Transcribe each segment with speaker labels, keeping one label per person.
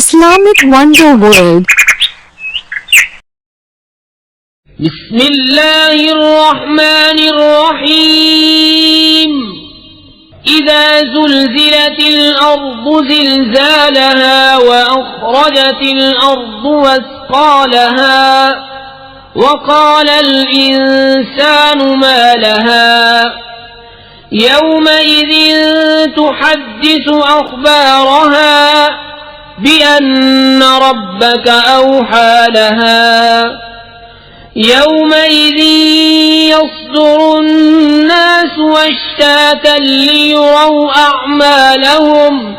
Speaker 1: Islamic Wonder World.
Speaker 2: بسم الله الرحمن الرحيم إذا زلزلت الأرض زلزالها وأخرجت الأرض واسقالها وقال الإنسان ما لها يومئذ تحدث أخبارها بأن ربك أوحى لها. يومئذ يصدر الناس اشتاتا ليروا أعمالهم.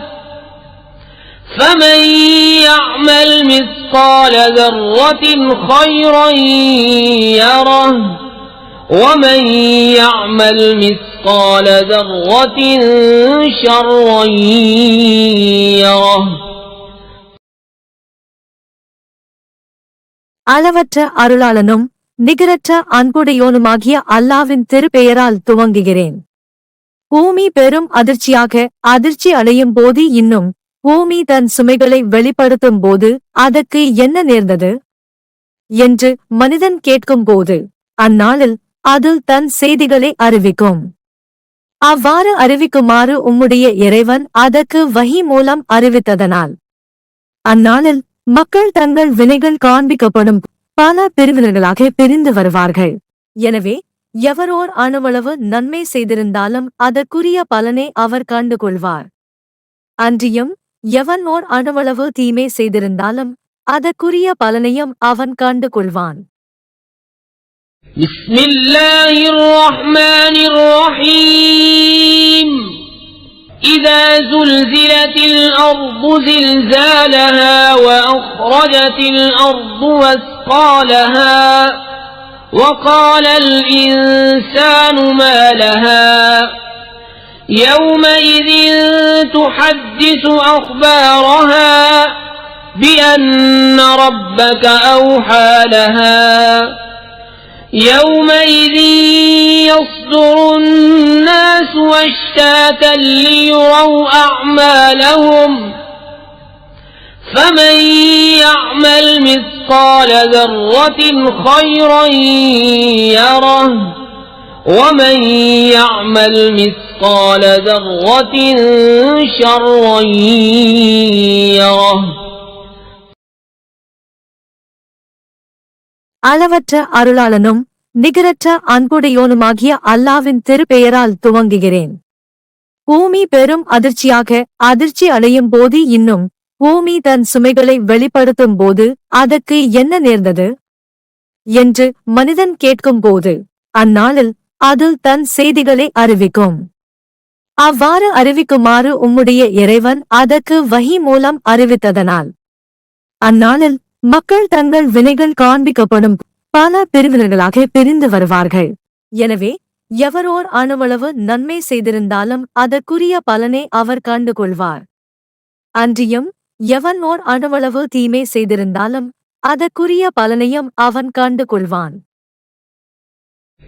Speaker 2: فمن يعمل مثقال ذرة خيرا يره. ومن يعمل مثقال ذرة شرا يره.
Speaker 1: அளவற்ற அருளாளனும் நிகரற்ற அன்புடையோனுமாகிய அல்லாவின் திருப்பெயரால் துவங்குகிறேன். பூமி பெரும் அதிர்ச்சியாக அதிர்ச்சி அடையும் போது இன்னும் பூமி தன் சுமைகளை வெளிப்படுத்தும் போது அதற்கு என்ன நேர்ந்தது? என்று மனிதன் கேட்கும் போது அந்நாளில் அது தன் செய்திகளை அறிவிக்கும். அவ்வாறு அறிவிக்குமாறு உம்முடைய இறைவன் அதற்கு வஹி மூலம் அறிவித்ததனால். அந்நாளில் மக்கள் தங்கள் வினைகள் காண்பிக்கப்படும் பல பிரிவினர்களாக பிரிந்து வருவார்கள் எனவே எவரோர் அணுவளவு நன்மை செய்திருந்தாலும் அதற்குரிய பலனை அவர் கண்டு கொள்வார் அன்றியும் எவன் ஓர் அணுவளவு தீமை செய்திருந்தாலும் அதற்குரிய பலனையும் அவன் கண்டு கொள்வான்
Speaker 2: بسم الله الرحمن الرحيم إذا زلزلت الأرض زلزالها وأخرجت الأرض واسقالها وقال الإنسان ما لها يومئذ تحدث أخبارها بأن ربك أوحى لها يومئذ يصدر الناس اشتاتا ليروا أعمالهم فمن يعمل مثقال ذرة خيرا يره ومن يعمل مثقال ذرة شرا يره
Speaker 1: அளவற்ற அருளாளனும் நிகரற்ற அன்புடையோனுமாகிய அல்லாவின் திருப்பெயரால் துவங்குகிறேன். பூமி பெரும் அதிர்ச்சியாக அதிர்ச்சி அடையும் போது இன்னும் பூமி தன் சுமைகளை வெளிப்படுத்தும் போது அதற்கு என்ன நேர்ந்தது? என்று மனிதன் கேட்கும் போது அந்நாளில் அது தன் செய்திகளை அறிவிக்கும். அவ்வாறு அறிவிக்குமாறு உம்முடைய இறைவன் அதற்கு வஹி மூலம் அறிவித்ததனால். அந்நாளில் மக்கள் தங்கள் வினைகள் காண்பிக்கப்படும் பல பிரிவினர்களாக பிரிந்து வருவார்கள் எனவே எவரோர் அணுவளவு நன்மை செய்திருந்தாலும் அதற்குரிய பலனை அவர் கண்டு கொள்வார் அன்றியும் எவன் ஓர் அணுவளவு தீமை செய்திருந்தாலும் அதற்குரிய பலனையும் அவன் கண்டு கொள்வான்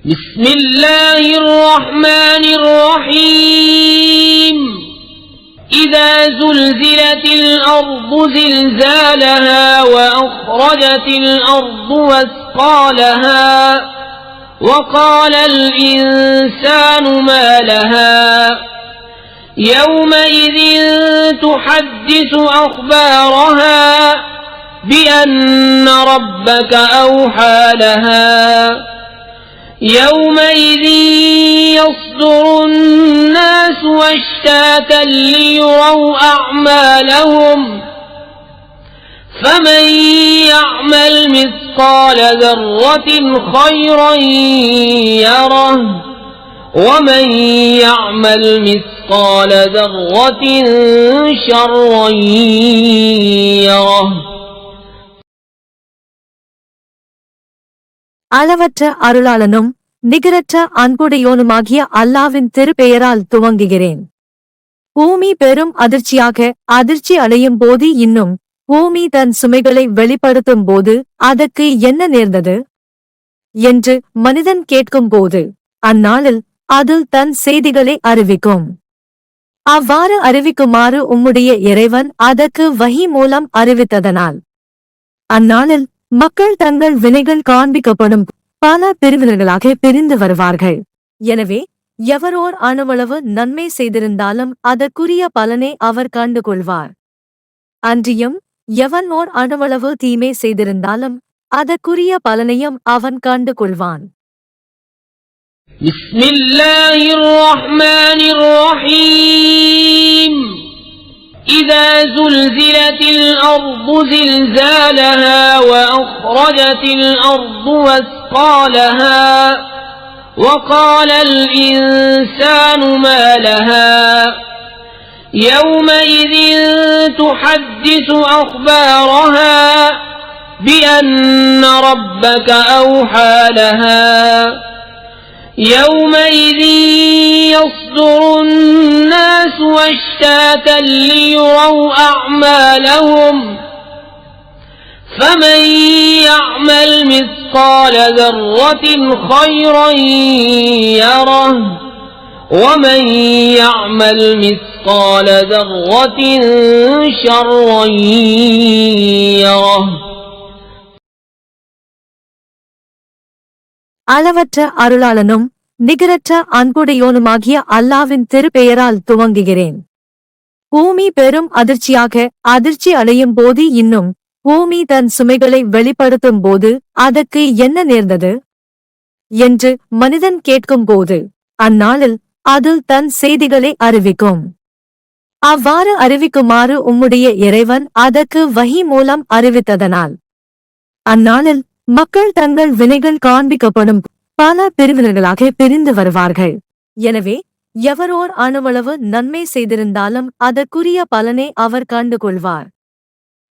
Speaker 2: بسم الله الرحمن الرحيم إذا زلزلت الأرض زلزالها وأخرجت الأرض واسقالها وقال الإنسان ما لها يومئذ تحدث أخبارها بأن ربك أوحى لها يومئذ يصدر الناس اشتاتا ليروا أعمالهم فمن يعمل مثقال ذرة خيرا يره ومن يعمل مثقال ذرة شرا يره
Speaker 1: அளவற்ற அருளாளனும் நிகரற்ற அன்புடையோனுமாகிய அல்லாவின் திருப்பெயரால் துவங்குகிறேன். பூமி பெரும் அதிர்ச்சியாக அதிர்ச்சி அடையும் போது இன்னும் பூமி தன் சுமைகளை வெளிப்படுத்தும் போது அதற்கு என்ன நேர்ந்தது? என்று மனிதன் கேட்கும் போது அந்நாளில் அது தன் செய்திகளை அறிவிக்கும். அவ்வாறு அறிவிக்குமாறு உம்முடைய இறைவன் அதற்கு வஹி மூலம் அறிவித்ததனால். அந்நாளில் மக்கள் தங்கள் வினைகள் காண்பிக்கப்படும் பல பிரிவினர்களாக பிரிந்து வருவார்கள் எனவே எவரோர் அணுவளவு நன்மை செய்திருந்தாலும் அதற்குரிய பலனை அவர் கண்டு கொள்வார் அன்றியும் எவன் ஓர் அணுவளவு தீமை செய்திருந்தாலும் அதற்குரிய பலனையும் அவன் கண்டு கொள்வான்
Speaker 2: بسم الله الرحمن الرحيم إذا زلزلت الأرض زلزالها وأخرجت الأرض واسقالها وقال الإنسان ما لها يومئذ تحدث أخبارها بأن ربك أوحى لها يومئذ يصدر الناس اشتاتا ليروا أعمالهم فمن يعمل مثقال ذرة خيرا يره ومن يعمل مثقال ذرة شرا يره
Speaker 1: அளவற்ற அருளாளனும் நிகரற்ற அன்புடையோனுமாகிய அல்லாவின் திருப்பெயரால் துவங்குகிறேன் பூமி பெரும் அதிர்ச்சியாக அதிர்ச்சி அடையும் போது இன்னும் பூமி தன் சுமைகளை வெளிப்படுத்தும் போது அதற்கு என்ன நேர்ந்தது? என்று மனிதன் கேட்கும் போது அந்நாளில் அது தன் செய்திகளை அறிவிக்கும். அவ்வாறு அறிவிக்குமாறு உம்முடைய இறைவன் அதற்கு வகி மூலம் அறிவித்ததனால். அந்நாளில் மக்கள் தங்கள் வினைகள் காண்பிக்கப்படும் பல பிரிவினர்களாக பிரிந்து வருவார்கள். எனவே எவரோர் அணுவளவு நன்மை செய்திருந்தாலும் அதற்குரிய பலனை அவர் கண்டு கொள்வார்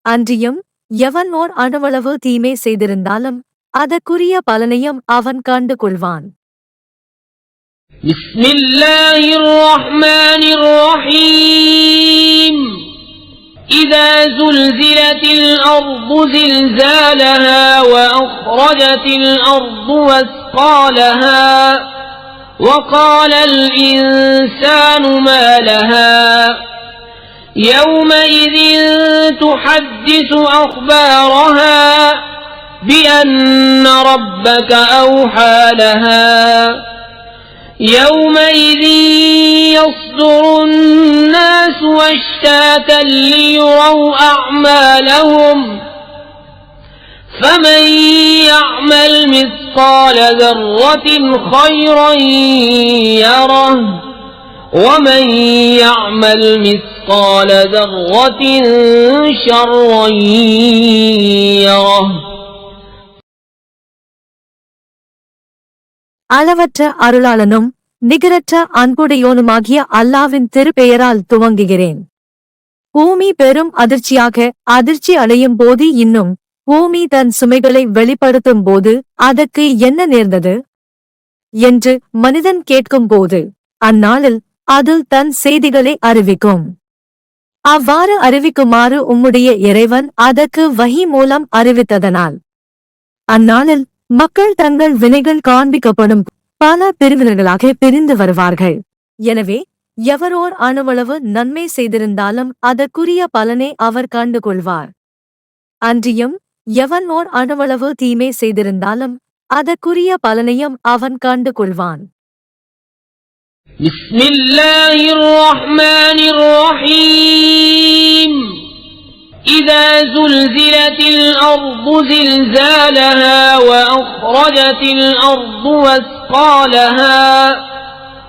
Speaker 1: அன்றியும் எவன் ஓர் அணுவளவு தீமை செய்திருந்தாலும் அதற்குரிய பலனையும் அவன் கண்டு கொள்வான்
Speaker 2: بسم الله الرحمن الرحيم إذا زلزلت الأرض زلزالها وأخرجت الأرض واسقالها وقال الإنسان ما لها يومئذ تحدث أخبارها بأن ربك أوحى لها. يومئذ يصدر الناس أشتاتا ليروا أعمالهم. فمن يعمل مثقال ذرة خيرا يره. ومن يعمل مثقال ذرة شرا يره
Speaker 1: அளவற்ற அருளாளனும் நிகரற்ற அன்புடையோனுமாகிய அல்லாவின் திருப்பெயரால் துவங்குகிறேன் பூமி பெரும் அதிர்ச்சியாக அதிர்ச்சி அடையும் போது இன்னும் பூமி தன் சுமைகளை வெளிப்படுத்தும் போது அதற்கு என்ன நேர்ந்தது என்று மனிதன் கேட்கும்போது அந்நாளில் அது தன் செய்திகளை அறிவிக்கும். அவ்வாறு அறிவிக்குமாறு உம்முடைய இறைவன் அதற்கு வகி மூலம் அறிவித்ததனால். அந்நாளில் மக்கள் தங்கள் வினைகள் காண்பிக்கப்படும் பல பிரிவினர்களாக பிரிந்து வருவார்கள். எனவே எவரோர் அணுவளவு நன்மை செய்திருந்தாலும் அதற்குரிய பலனை அவர் கண்டு கொள்வார் அன்றியும் எவன் ஓர் அணுவளவு தீமை செய்திருந்தாலும் அதற்குரிய பலனையும் அவன் கண்டு கொள்வான்
Speaker 2: بسم الله الرحمن الرحيم. إذا زلزلت الأرض زلزالها وأخرجت الأرض واسقالها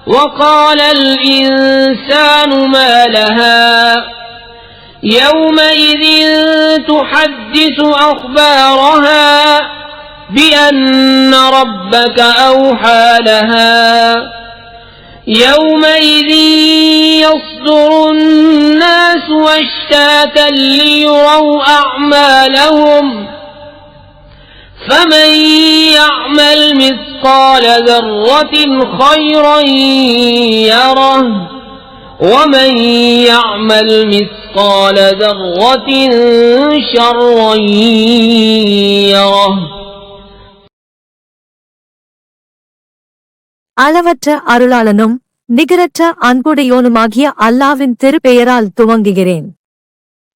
Speaker 2: وقال الإنسان ما لها. يومئذ تحدث أخبارها بأن ربك أوحى لها. يومئذ يصدر الناس اشتاتا ليروا أعمالهم فمن يعمل مثقال ذرة خيرا يره ومن يعمل مثقال ذرة شرا يره
Speaker 1: அளவற்ற அருளாளனும் நிகரற்ற அன்புடையோனுமாகிய அல்லாவின் திருப்பெயரால் துவங்குகிறேன்.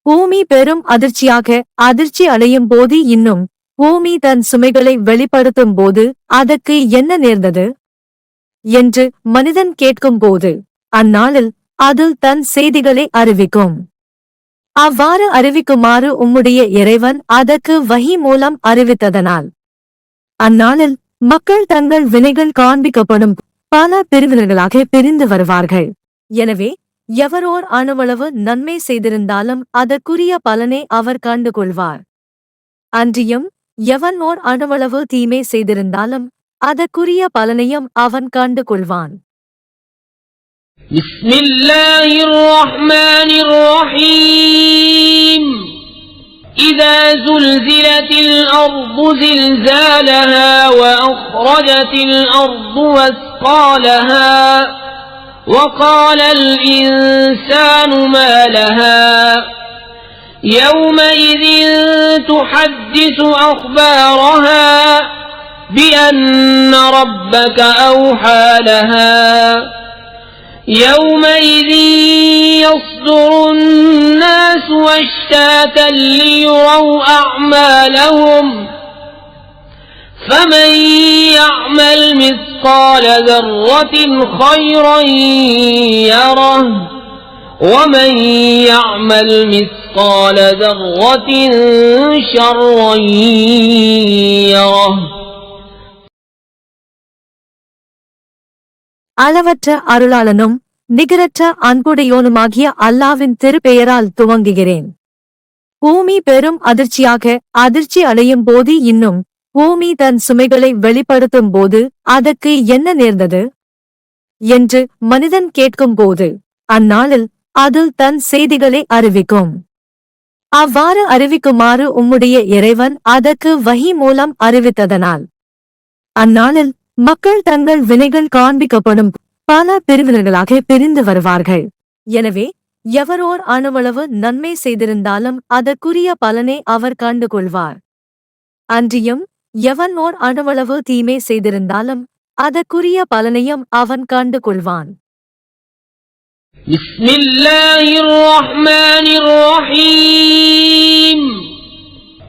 Speaker 1: பூமி பெரும் அதிர்ச்சியாக அதிர்ச்சி அடையும் போது இன்னும் பூமி தன் சுமைகளை வெளிப்படுத்தும் போது அதற்கு என்ன நேர்ந்தது? என்று மனிதன் கேட்கும் போது அந்நாளில் அது தன் செய்திகளை அறிவிக்கும். அவ்வாறு அறிவிக்குமாறு உம்முடைய இறைவன் அதற்கு வஹி மூலம் அறிவித்ததனால். அந்நாளில் மக்கள் தங்கள் வினைகள் காண்பிக்கப்படும் பல பிரிவினர்களாக பிரிந்து வருவார்கள் எனவே எவரோர் அணுவளவு நன்மை செய்திருந்தாலும் அதற்குரிய பலனை அவர் கண்டு கொள்வார் அன்றியும் எவன் ஓர் அணுவளவு தீமை செய்திருந்தாலும் அதற்குரிய பலனையும் அவன் கண்டு கொள்வான்
Speaker 2: بسم الله الرحمن الرحيم إذا زلزلت الأرض زلزالها وأخرجت الأرض واسقالها وقال الإنسان ما لها يومئذ تحدث أخبارها بأن ربك أوحى لها يومئذ يصدر الناس واشتاتا ليروا أعمالهم فمن يعمل مثقال ذرة خيرا يره ومن يعمل مثقال ذرة شرا يره
Speaker 1: அளவற்ற அருளாளனும் நிகரற்ற அன்புடையோனுமாகிய அல்லாவின் திருப்பெயரால் துவங்குகிறேன். பூமி பெரும் அதிர்ச்சியாக அதிர்ச்சி அடையும் போது இன்னும் பூமி தன் சுமைகளை வெளிப்படுத்தும் போது அதற்கு என்ன நேர்ந்தது? என்று மனிதன் கேட்கும் போது அந்நாளில் அது தன் செய்திகளை அறிவிக்கும். அவ்வாறு அறிவிக்குமாறு உம்முடைய இறைவன் அதற்கு வகி மூலம் அறிவித்ததனால். அந்நாளில் மக்கள் தங்கள் வினைகள் காண்பிக்கப்படும் பல பிரிவினர்களாக பிரிந்து வருவார்கள் எனவே எவரோர் அணுவளவு நன்மை செய்திருந்தாலும் அதற்குரிய பலனை அவர் கண்டு கொள்வார் அன்றியும் எவன் ஓர் அணுவளவு தீமை செய்திருந்தாலும் அதற்குரிய பலனையும் அவன் கண்டு கொள்வான்
Speaker 2: بسم الله الرحمن الرحيم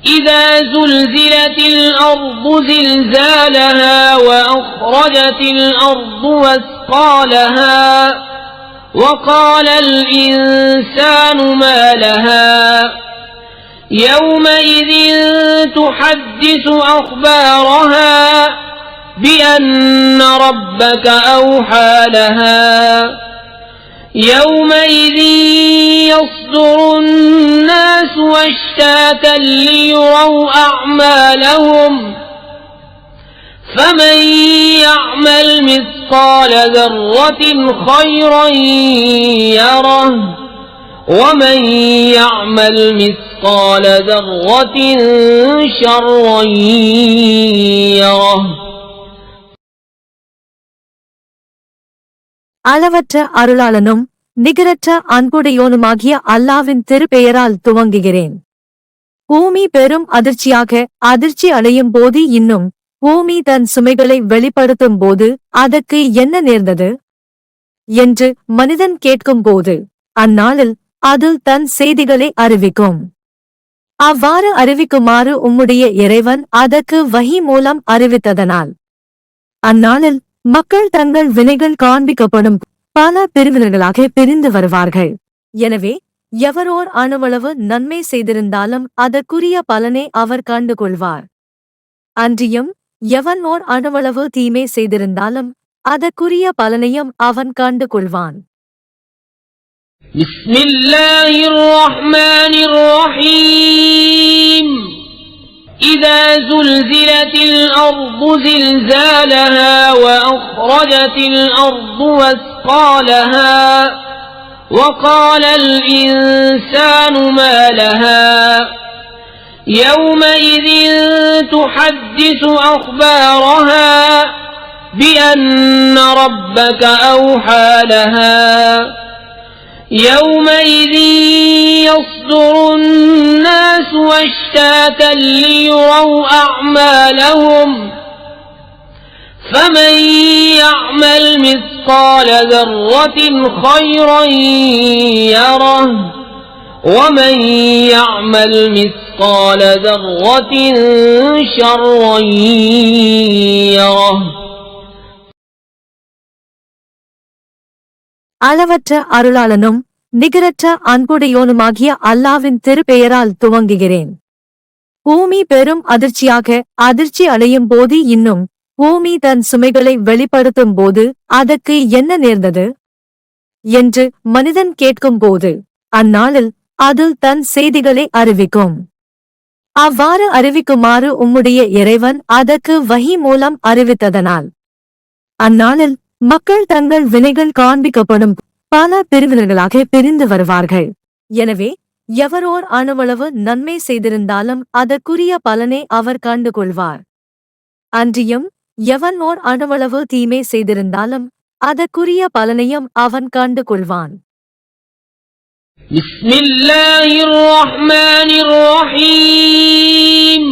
Speaker 2: إذا زلزلت الأرض زلزالها وأخرجت الأرض واسقالها وقال الإنسان ما لها يومئذ تحدث أخبارها بأن ربك أوحى لها يومئذ يصدر الناس واشتاتا ليروا أعمالهم فمن يعمل مثقال ذرة خيرا يره ومن يعمل مثقال ذرة شرا يره
Speaker 1: அளவற்ற அருளாளனும் நிகரற்ற அன்புடையோனுமாகிய அல்லாவின் திருப்பெயரால் துவங்குகிறேன். பூமி பெரும் அதிர்ச்சியாக அதிர்ச்சி அடையும் போது இன்னும் பூமி தன் சுமைகளை வெளிப்படுத்தும் போது அதற்கு என்ன நேர்ந்தது? என்று மனிதன் கேட்கும் போது அந்நாளில் அது தன் செய்திகளை அறிவிக்கும். அவ்வாறு அறிவிக்குமாறு உம்முடைய இறைவன் அதற்கு வஹி மூலம் அறிவித்ததனால். அந்நாளில் மக்கள் தங்கள் வினைகள் காண்பிக்கப்படும் பல பிரிவினர்களாக பிரிந்து வருவார்கள் எனவே எவரோர் அணுவளவு நன்மை செய்திருந்தாலும் அதற்குரிய பலனை அவர் கண்டு கொள்வார் அன்றியும் எவன் ஓர் அணுவளவு தீமை செய்திருந்தாலும் அதற்குரிய பலனையும் அவன் கண்டு கொள்வான்
Speaker 2: بسم الله الرحمن الرحيم إذا زلزلت الأرض زلزالها وأخرجت الأرض واسقالها وقال الإنسان ما لها يومئذ تحدث أخبارها بأن ربك أوحى لها يومئذ يصدر الناس واشتاتا ليروا أعمالهم فمن يعمل مثقال ذرة خيرا يره ومن يعمل مثقال ذرة شرا يره
Speaker 1: அளவற்ற அருளாளனும் நிகரற்ற அன்புடையோனுமாகிய அல்லாவின் திருப்பெயரால் துவங்குகிறேன். பூமி பெரும் அதிர்ச்சியாக அதிர்ச்சி அடையும் போது இன்னும் பூமி தன் சுமைகளை வெளிப்படுத்தும் போது அதற்கு என்ன நேர்ந்தது? என்று மனிதன் கேட்கும் போது அந்நாளில் அது தன் செய்திகளை அறிவிக்கும். அவ்வாறு அறிவிக்குமாறு உம்முடைய இறைவன் அதற்கு வஹி மூலம் அறிவித்ததனால். அந்நாளில் மக்கள் தங்கள் வினைகள் காண்பிக்கப்படும் பல பிரிவினர்களாக பிரிந்து வருவார்கள் எனவே எவரோர் அணுவளவு நன்மை செய்திருந்தாலும் அதற்குரிய பலனை அவர் கண்டு கொள்வார் அன்றியும் எவன் ஓர் அணுவளவு தீமை செய்திருந்தாலும் அதற்குரிய பலனையும் அவன் கண்டு கொள்வான்
Speaker 2: بسم الله الرحمن الرحيم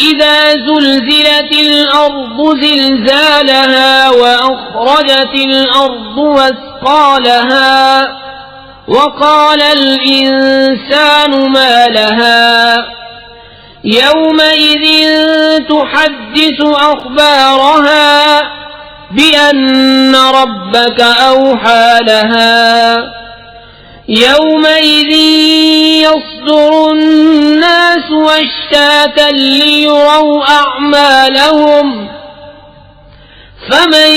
Speaker 2: إذا زلزلت الأرض زلزالها وأخرجت الأرض واسقالها وقال الإنسان ما لها يومئذ تحدث أخبارها بأن ربك أوحى لها يومئذ يصدر الناس واشتاتا ليروا أعمالهم فمن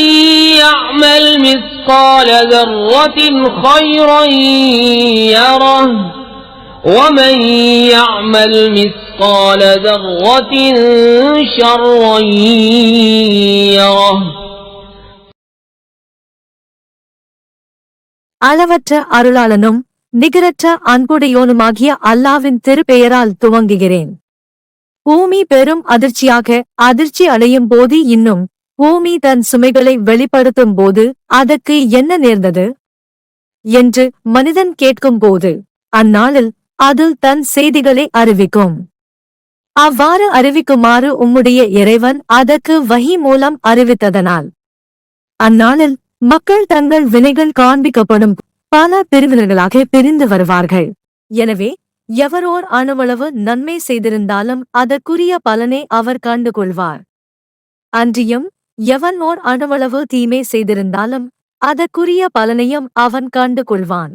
Speaker 2: يعمل مثقال ذرة خيرا يره ومن يعمل مثقال ذرة شرا يره
Speaker 1: அளவற்ற அருளாளனும் நிகரற்ற அன்புடையோனுமாகிய அல்லாவின் திருப்பெயரால் துவங்குகிறேன். பூமி பெரும் அதிர்ச்சியாக அதிர்ச்சி அடையும் போது இன்னும் பூமி தன் சுமைகளை வெளிப்படுத்தும் போது அதற்கு என்ன நேர்ந்தது? என்று மனிதன் கேட்கும் போது அந்நாளில் அது தன் செய்திகளை அறிவிக்கும். அவ்வாறு அறிவிக்குமாறு உம்முடைய இறைவன் அதற்கு வஹி மூலம் அறிவித்ததனால். அந்நாளில் மக்கள் தங்கள் வினைகள் காண்பிக்கப்படும் பல பிரிவினர்களாக பிரிந்து வருவார்கள். எனவே எவரோர் அணுவளவு நன்மை செய்திருந்தாலும் அதற்குரிய பலனை அவர் கண்டு கொள்வார் அன்றியும் எவன் ஓர் அணுவளவு தீமை செய்திருந்தாலும் அதற்குரிய பலனையும் அவன் கண்டு கொள்வான்